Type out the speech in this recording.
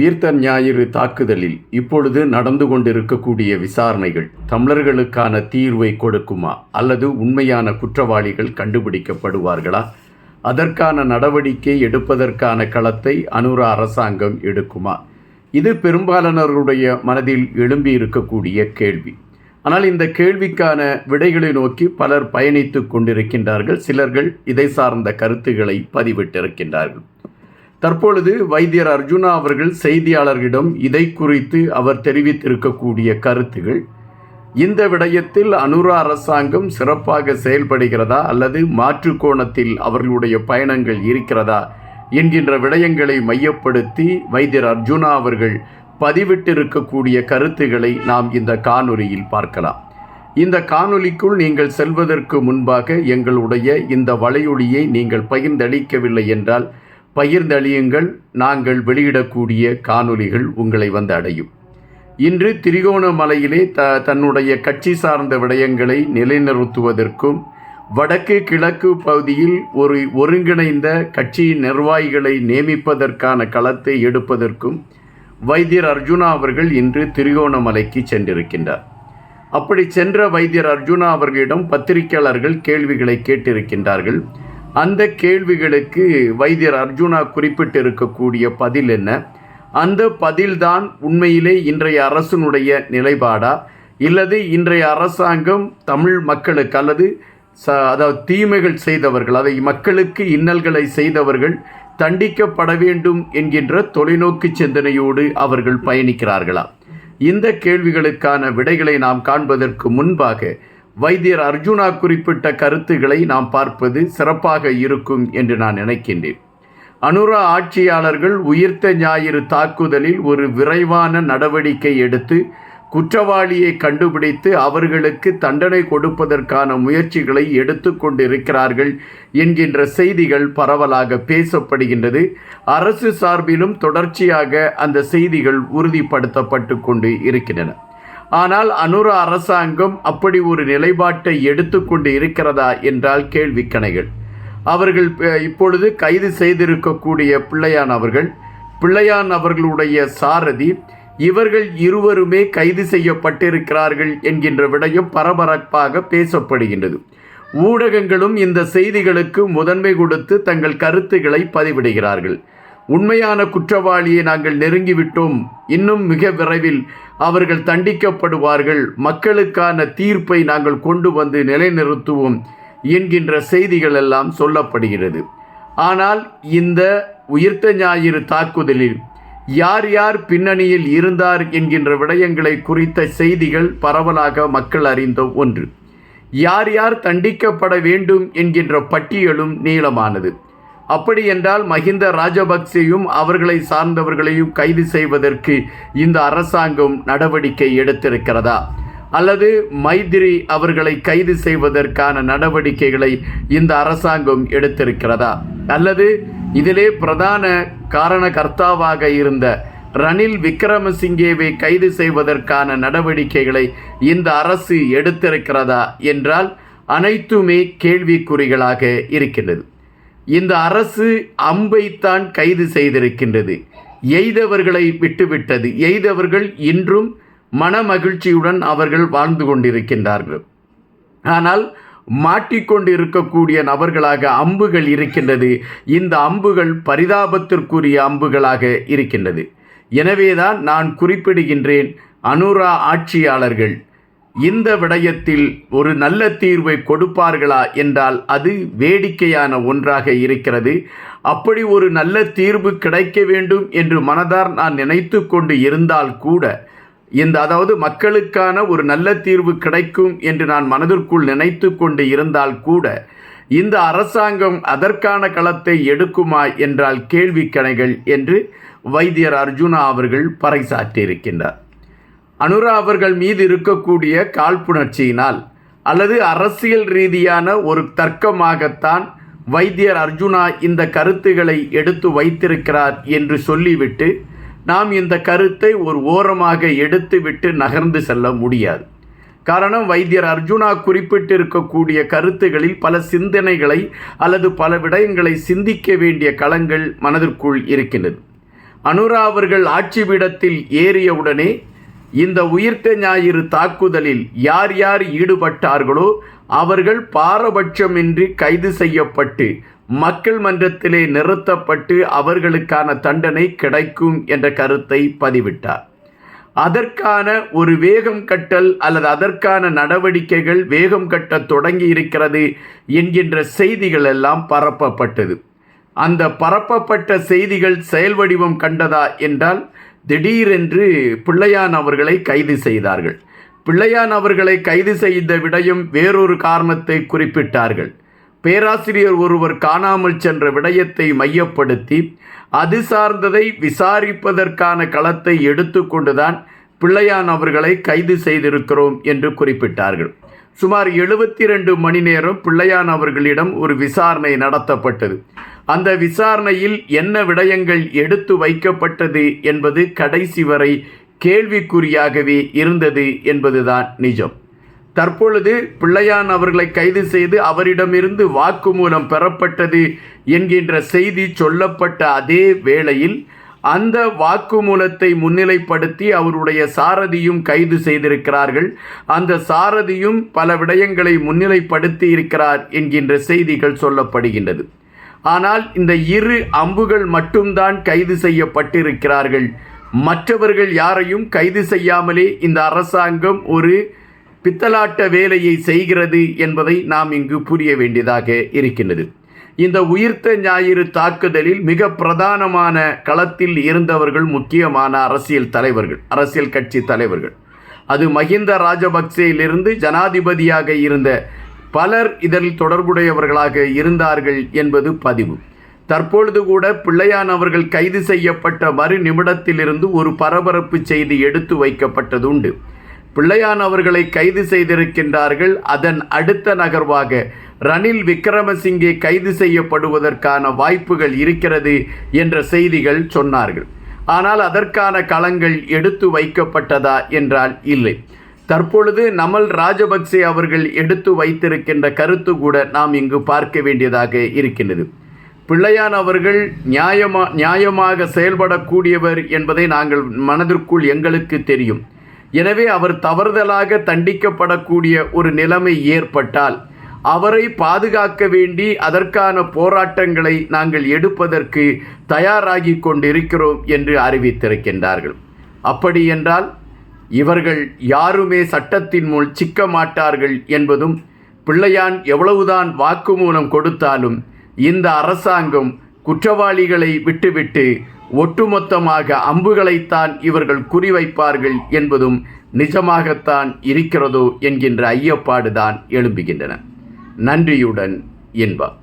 உயிர்த்த ஞாயிறு தாக்குதலில் இப்பொழுது நடந்து கொண்டிருக்கக்கூடிய விசாரணைகள் தமிழர்களுக்கான தீர்வை கொடுக்குமா அல்லது உண்மையான குற்றவாளிகள் கண்டுபிடிக்கப்படுவார்களா? அதற்கான நடவடிக்கை எடுப்பதற்கான களத்தை அனுரா அரசாங்கம் எடுக்குமா? இது பெரும்பாலானவர்களுடைய மனதில் எழும்பி இருக்கக்கூடிய கேள்வி. ஆனால் இந்த கேள்விக்கான விடைகளை நோக்கி பலர் பயணித்து கொண்டிருக்கின்றார்கள். சிலர்கள் இதை சார்ந்த கருத்துக்களை பதிவிட்டிருக்கின்றார்கள். தற்பொழுது வைத்தியர் அர்ஜுனா அவர்கள் செய்தியாளர்களிடம் இதை குறித்து அவர் தெரிவித்திருக்கக்கூடிய கருத்துகள் இந்த விடயத்தில் அனுரா அரசாங்கம் சிறப்பாக செயல்படுகிறதா அல்லது மாற்று கோணத்தில் அவர்களுடைய பயணங்கள் இருக்கிறதா என்கின்ற விடயங்களை மையப்படுத்தி வைத்தியர் அர்ஜுனா அவர்கள் பதிவிட்டிருக்கக்கூடிய கருத்துக்களை நாம் இந்த காணொலியில் பார்க்கலாம். இந்த காணொலிக்குள் நீங்கள் செல்வதற்கு முன்பாக எங்களுடைய இந்த வலையொலியை நீங்கள் பகிர்ந்தளிக்கவில்லை என்றால் பகிர்ந்தளியுங்கள் நாங்கள் வெளியிடக்கூடிய காணொலிகள் உங்களை வந்து அடையும். இன்று திரிகோணமலையிலே த தன்னுடைய கட்சி சார்ந்த விடயங்களை நிலைநிறுத்துவதற்கும் வடக்கு கிழக்கு பகுதியில் ஒரு ஒருங்கிணைந்த கட்சியின் நிர்வாகிகளை நியமிப்பதற்கான களத்தை எடுப்பதற்கும் வைத்தியர் அர்ஜுனா அவர்கள் இன்று திரிகோணமலைக்கு சென்றிருக்கின்றார். அப்படி சென்ற வைத்தியர் அர்ஜுனா அவர்களிடம் பத்திரிகையாளர்கள் கேள்விகளை கேட்டிருக்கின்றார்கள். அந்த கேள்விகளுக்கு வைத்தியர் அர்ஜுனா குறிப்பிட்டிருக்கக்கூடிய பதில் என்ன? அந்த பதில்தான் உண்மையிலே இன்றைய அரசனுடைய நிலைப்பாடா? இல்லது இன்றைய அரசாங்கம் தமிழ் மக்களுக்கு அல்லது ச அதாவது தீமைகள் செய்தவர்கள் அதை மக்களுக்கு இன்னல்களை செய்தவர்கள் தண்டிக்கப்பட வேண்டும் என்கின்ற தொலைநோக்கு சிந்தனையோடு அவர்கள் பயணிக்கிறார்களா? இந்த கேள்விகளுக்கான விடைகளை நாம் காண்பதற்கு முன்பாக வைத்தியர் அர்ஜுனா குறிப்பிட்ட கருத்துக்களை நாம் பார்ப்பது சிறப்பாக இருக்கும் என்று நான் நினைக்கின்றேன். அனுரா ஆட்சியாளர்கள் உயிர்த்த ஞாயிறு தாக்குதலில் ஒரு விரைவான நடவடிக்கை எடுத்து குற்றவாளியை கண்டுபிடித்து அவர்களுக்கு தண்டனை கொடுப்பதற்கான முயற்சிகளை எடுத்துக்கொண்டிருக்கிறார்கள் என்கின்ற செய்திகள் பரவலாக பேசப்படுகின்றது. அரசு சார்பிலும் தொடர்ச்சியாக அந்த செய்திகள் உறுதிப்படுத்தப்பட்டு கொண்டு இருக்கின்றன. ஆனால் அனுர அரசாங்கம் அப்படி ஒரு நிலைப்பாட்டை எடுத்துக்கொண்டு இருக்கிறதா என்றால் கேள்விக்கணைகள். அவர்கள் இப்பொழுது கைது செய்திருக்கக்கூடிய பிள்ளையான் அவர்கள் பிள்ளையான் அவர்களுடைய சாரதி இவர்கள் இருவருமே கைது செய்யப்பட்டிருக்கிறார்கள் என்கின்ற விடயம் பரபரப்பாக பேசப்படுகின்றது. ஊடகங்களும் இந்த செய்திகளுக்கு முதன்மை கொடுத்து தங்கள் கருத்துக்களை பதிவிடுகிறார்கள். உண்மையான குற்றவாளியை நாங்கள் நெருங்கிவிட்டோம். இன்னும் மிக விரைவில் அவர்கள் தண்டிக்கப்படுவார்கள். மக்களுக்கான தீர்ப்பை நாங்கள் கொண்டு வந்து நிலைநிறுத்துவோம் என்கின்ற செய்திகள் எல்லாம் சொல்லப்படுகிறது. ஆனால் இந்த உயிர்த்த ஞாயிறு தாக்குதலில் யார் யார் பின்னணியில் இருந்தார் என்கின்ற விடயங்களை குறித்த செய்திகள் பரவலாக மக்கள் அறிந்த ஒன்று. யார் யார் தண்டிக்கப்பட வேண்டும் என்கின்ற பட்டியலும் நீளமானது. அப்படி என்றால் மஹிந்த ராஜபக்சேயும் அவர்களை சார்ந்தவர்களையும் கைது செய்வதற்கு இந்த அரசாங்கம் நடவடிக்கை எடுத்திருக்கிறதா? அல்லது மைத்திரி அவர்களை கைது செய்வதற்கான நடவடிக்கைகளை இந்த அரசாங்கம் எடுத்திருக்கிறதா? அல்லது இதிலே பிரதான காரணகர்த்தாவாக இருந்த ரணில் விக்ரமசிங்கேவை கைது செய்வதற்கான நடவடிக்கைகளை இந்த அரசு எடுத்திருக்கிறதா என்றால் அனைத்துமே கேள்விக்குறிகளாக இருக்கின்றது. இந்த அரசு அம்பைத்தான் கைது செய்திருக்கின்றது. எய்தவர்களை விட்டுவிட்டது. எய்தவர்கள் இன்றும் மனமகிழ்ச்சியுடன் அவர்கள் வாழ்ந்து கொண்டிருக்கின்றார்கள். ஆனால் மாட்டிக்கொண்டு இருக்கக்கூடிய நபர்களாக அம்புகள் இருக்கின்றது. இந்த அம்புகள் பரிதாபத்திற்குரிய அம்புகளாக இருக்கின்றது. எனவேதான் நான் குறிப்பிடுகின்றேன் அனுரா ஆட்சியாளர்கள். இந்த விடயத்தில் ஒரு நல்ல தீர்வை கொடுப்பார்களா என்றால் அது வேடிக்கையான ஒன்றாக இருக்கிறது. அப்படி ஒரு நல்ல தீர்வு கிடைக்க வேண்டும் என்று மனதார் நான் நினைத்து கொண்டு இருந்தால் கூட இந்த அதாவது மக்களுக்கான ஒரு நல்ல தீர்வு கிடைக்கும் என்று நான் மனதிற்குள் நினைத்து கொண்டு இருந்தால் கூட இந்த அரசாங்கம் அதற்கான களத்தை எடுக்குமா என்றால் கேள்விக்கணைகள் என்று வைத்தியர் அர்ஜுனா அவர்கள் பறைசாற்றியிருக்கின்றார். அனுரா அவர்கள் மீது இருக்கக்கூடிய காழ்ப்புணர்ச்சியினால் அல்லது அரசியல் ரீதியான ஒரு தர்க்கமாகத்தான் வைத்தியர் அர்ஜுனா இந்த கருத்துகளை எடுத்து வைத்திருக்கிறார் என்று சொல்லிவிட்டு நாம் இந்த கருத்தை ஒரு ஓரமாக எடுத்துவிட்டு நகர்ந்து செல்ல முடியாது. காரணம் வைத்தியர் அர்ஜுனா குறிப்பிட்டிருக்கக்கூடிய கருத்துகளில் பல சிந்தனைகளை அல்லது பல விடயங்களை சிந்திக்க வேண்டிய களங்கள் மனதிற்குள் இருக்கின்றது. அனுரா அவர்கள் ஆட்சி பீடத்தில் ஏறியவுடனே இந்த உயிர்த்த ஞாயிறு தாக்குதலில் யார் யார் ஈடுபட்டார்களோ அவர்கள் பாரபட்சமின்றி கைது செய்யப்பட்டு மக்கள் மன்றத்திலே நிறுத்தப்பட்டு அவர்களுக்கான தண்டனை கிடைக்கும் என்ற கருத்தை பதிவிட்டார். அதற்கான ஒரு வேகம் கட்டல் அல்லது அதற்கான நடவடிக்கைகள் வேகம் கட்டத் தொடங்கி இருக்கிறது என்கின்ற செய்திகள் எல்லாம் பரப்பப்பட்டது. அந்த பரப்பப்பட்ட செய்திகள் செயல் வடிவம் கண்டதா என்றால் திடீரென்று பிள்ளையான் அவர்களை கைது செய்தார்கள். பிள்ளையான் அவர்களை கைது செய்த விடயம் வேறொரு காரணத்தை குறிப்பிட்டார்கள். பேராசிரியர் ஒருவர் காணாமல் சென்ற விடயத்தை மையப்படுத்தி அது சார்ந்ததை விசாரிப்பதற்கான களத்தை எடுத்துக்கொண்டுதான் பிள்ளையான் அவர்களை கைது செய்திருக்கிறோம் என்று குறிப்பிட்டார்கள். சுமார் எழுபத்தி ரெண்டு மணி நேரம் பிள்ளையான் அவர்களிடம் ஒரு விசாரணை நடத்தப்பட்டது. அந்த விசாரணையில் என்ன விடயங்கள் எடுத்து வைக்கப்பட்டது என்பது கடைசி வரை கேள்விக்குறியாகவே இருந்தது என்பதுதான் நிஜம். தற்பொழுது பிள்ளையான் அவர்களை கைது செய்து அவரிடமிருந்து வாக்குமூலம் பெறப்பட்டது என்கின்ற செய்தி சொல்லப்பட்ட அதே வேளையில் அந்த வாக்குமூலத்தை முன்னிலைப்படுத்தி அவருடைய சாரதியும் கைது செய்திருக்கிறார்கள். அந்த சாரதியும் பல விடயங்களை முன்னிலைப்படுத்தி இருக்கிறார் என்கின்ற செய்திகள் சொல்லப்படுகின்றது. ஆனால் இந்த இரு அம்புகள் மட்டும்தான் கைது செய்யப்பட்டிருக்கிறார்கள். மற்றவர்கள் யாரையும் கைது செய்யாமலே இந்த அரசாங்கம் ஒரு பித்தலாட்ட வேலையை செய்கிறது என்பதை நாம் இங்கு புரிய வேண்டியதாக இருக்கின்றது. இந்த உயிர்த்த ஞாயிறு தாக்குதலில் மிக பிரதானமான களத்தில் இருந்தவர்கள் முக்கியமான அரசியல் தலைவர்கள் அரசியல் கட்சி தலைவர்கள். அது மஹிந்த ராஜபக்சேயிலிருந்து ஜனாதிபதியாக இருந்த பலர் இதில் தொடர்புடையவர்களாக இருந்தார்கள் என்பது பதிவு. தற்பொழுது கூட பிள்ளையான் அவர்கள் கைது செய்யப்பட்ட மறு நிமிடத்திலிருந்து ஒரு பரபரப்பு செய்தி எடுத்து வைக்கப்பட்டது உண்டு பிள்ளையான் அவர்களை கைது செய்திருக்கின்றார்கள். அதன் அடுத்த நகர்வாக ரணில் விக்ரமசிங்கே கைது செய்யப்படுவதற்கான வாய்ப்புகள் இருக்கிறது என்ற செய்திகள் சொன்னார்கள். ஆனால் அதற்கான களங்கள் எடுத்து வைக்கப்பட்டதா என்றால் இல்லை. தற்பொழுது நமல் ராஜபக்சே அவர்கள் எடுத்து வைத்திருக்கின்ற கருத்து கூட நாம் இங்கு பார்க்க வேண்டியதாக இருக்கின்றது. பிள்ளையான் அவர்கள் நியாயமா நியாயமாக செயல்படக்கூடியவர் என்பதை நாங்கள் மனதிற்குள் எங்களுக்கு தெரியும். எனவே அவர் தவறுதலாக தண்டிக்கப்படக்கூடிய ஒரு நிலைமை ஏற்பட்டால் அவரை பாதுகாக்க வேண்டி அதற்கான போராட்டங்களை நாங்கள் எடுப்பதற்கு தயாராகி கொண்டிருக்கிறோம் என்று அறிவித்திருக்கின்றார்கள். அப்படி என்றால் இவர்கள் யாருமே சட்டத்தின் முன் சிக்க மாட்டார்கள் என்பதும் பிள்ளையான் எவ்வளவுதான் வாக்குமூலம் கொடுத்தாலும் இந்த அரசாங்கம் குற்றவாளிகளை விட்டுவிட்டு ஒட்டுமொத்தமாக அம்புகளைத்தான் இவர்கள் குறிவைப்பார்கள் என்பதும் நிஜமாகத்தான் இருக்கிறதோ என்கின்ற ஐயப்பாடுதான் எழும்புகின்றன. நன்றியுடன் இன்பம்.